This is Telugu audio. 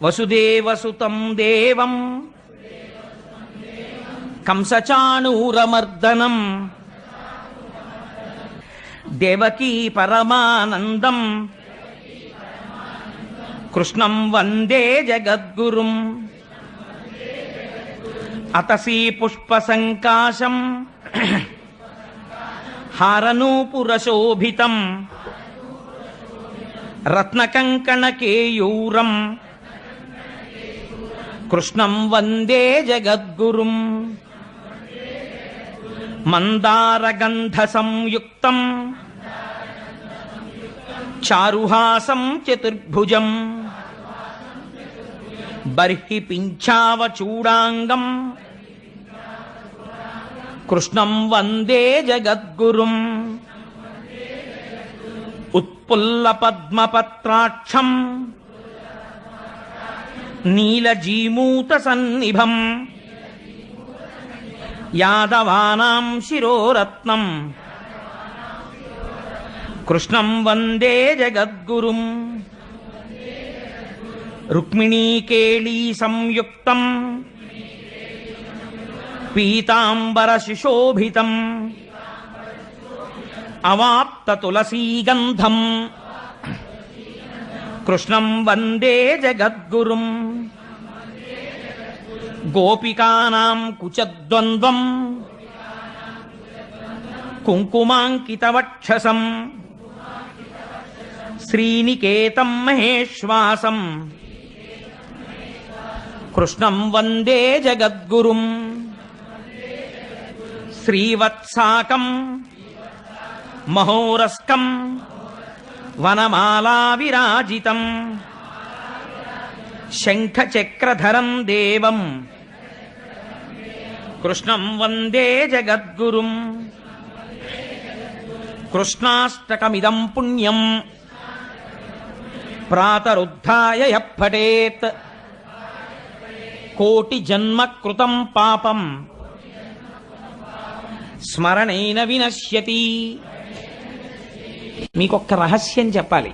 వసుదేవసుతం దేవం. కంసచాణూరమర్దనం. దేవకీ పరమానందం. కృష్ణం వందే జగద్గురుం. అతసీ పుష్పసంకాశం. హారనూపురశోభితం. రత్నకంకణకేయూరం. కృష్ణం వందే జగద్గురుం. మందారగంధ సంయుక్తం చారుహాసం చతుర్భుజం. బర్హి పింఛావచూడాంగం కృష్ణం వందే జగద్గురుం. ఉత్పుల్ల పద్మపత్రాక్షం. नीलजीमूतसन्निभम्। यादवानाम् शिरोरत्नम्। कृष्णम् वन्दे जगद्गुरुम्। रुक्मिणीकेलीसंयुक्तम्। पीताम्बरशिशोभितम्। अवाप्ततुलसीगन्धम्। కృష్ణం వందే జగద్గురుం. గోపికానాం కుచద్వంద్వం. కుంకుమాంకితవక్షసం. శ్రీనికేతం మహేశ్వాసం. కృష్ణం వందే జగద్గురుం. శ్రీవత్సాకం. మహోరస్కం. వనమాలా విరాజితం శంఖచక్రధరం దేవం. కృష్ణం వందే జగద్గురుం. కృష్ణాష్టకమిదం పుణ్యం. ప్రాతరుద్ధాయ యః కోటి జన్మ కృతం పాపం. స్మరణైన వినశ్యతి. మీకొక్క రహస్యం చెప్పాలి.